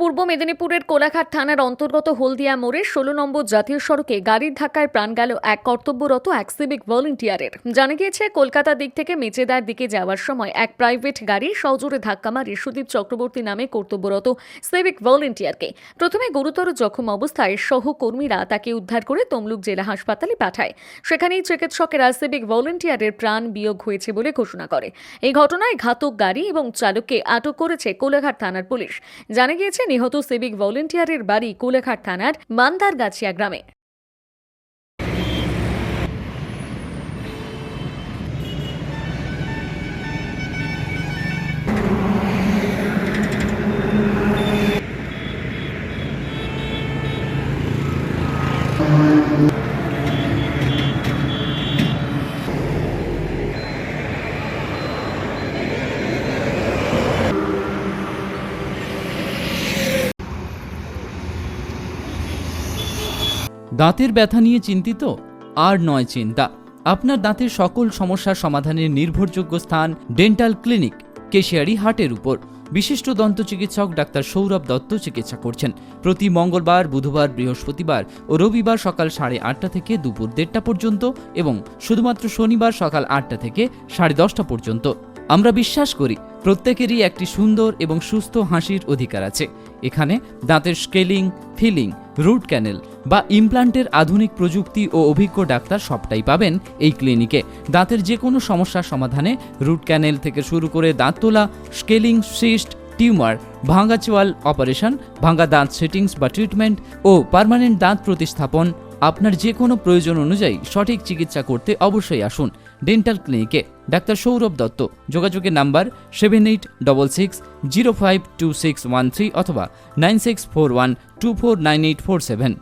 পূর্ব মেদিনীপুরের কোলাঘাট থানার অন্তর্গত হলদিয়া মোড়ে ষোলো নম্বর জাতীয় সড়কে গাড়ির ধাক্কায় প্রাণ গেল এক কর্তব্যরত এক সিভিক ভলেন্টিয়ারের জানা গিয়েছে কলকাতা দিক থেকে মেচেদার দিকে যাওয়ার সময় এক প্রাইভেট গাড়ি সজোরে ধাক্কা মারে সুদীপ চক্রবর্তী নামে কর্তব্যরত সিভিক ভলেন্টিয়ারকে প্রথমে গুরুতর জখম অবস্থায় সহকর্মীরা তাকে উদ্ধার করে তমলুক জেলা হাসপাতালে পাঠায়। সেখানেই চিকিৎসকেরা সিভিক ভলেন্টিয়ারের প্রাণ বিয়োগ হয়েছে বলে ঘোষণা করে। এই ঘটনায় ঘাতক গাড়ি এবং চালককে আটক করেছে কোলাঘাট থানার পুলিশ। জানা গিয়েছে নিহত সিভিক ভলেন্টিয়ারের বাড়ি কুলেঘাট থানার মান্দারগাছিয়া গ্রামে। দাঁতের ব্যথা নিয়ে চিন্তিত? আর নয় চিন্তা। আপনার দাঁতের সকল সমস্যার সমাধানের নির্ভরযোগ্য স্থান ডেন্টাল ক্লিনিক, কেশিয়ারি হাটের উপর। বিশিষ্ট দন্ত চিকিৎসক ডাক্তার সৌরভ দত্ত চিকিৎসা করছেন। প্রতি মঙ্গলবার, বুধবার, বৃহস্পতিবার ও রবিবার সকাল সাড়ে আটটা থেকে দুপুর দেড়টা পর্যন্ত এবং শুধুমাত্র শনিবার সকাল আটটা থেকে সাড়ে দশটা পর্যন্ত। আমরা বিশ্বাস করি প্রত্যেকেরই একটি সুন্দর এবং সুস্থ হাসির অধিকার আছে। এখানে দাঁতের স্কেলিং, ফিলিং, রুট ক্যানেল বা ইমপ্লান্টের আধুনিক প্রযুক্তি ও অভিজ্ঞ ডাক্তার সবটাই পাবেন এই ক্লিনিকে। দাঁতের যে কোনো সমস্যার সমাধানে রুট ক্যানেল থেকে শুরু করে দাঁত তোলা, স্কেলিং, সিস্ট, টিউমার ভাঙা চোয়াল অপারেশন, ভাঙ্গা দাঁত সেটিংস বা ট্রিটমেন্ট ও পার্মানেন্ট দাঁত প্রতিস্থাপন আপনার যে কোনো প্রয়োজন অনুযায়ী সঠিক চিকিৎসা করতে অবশ্যই আসুন। ডেন্টাল ক্লিনিকে ডাক্তার সৌরভ দত্ত, যোগাযোগের number seven eight double six zero five two six one three অথবা nine six four one two four nine eight four seven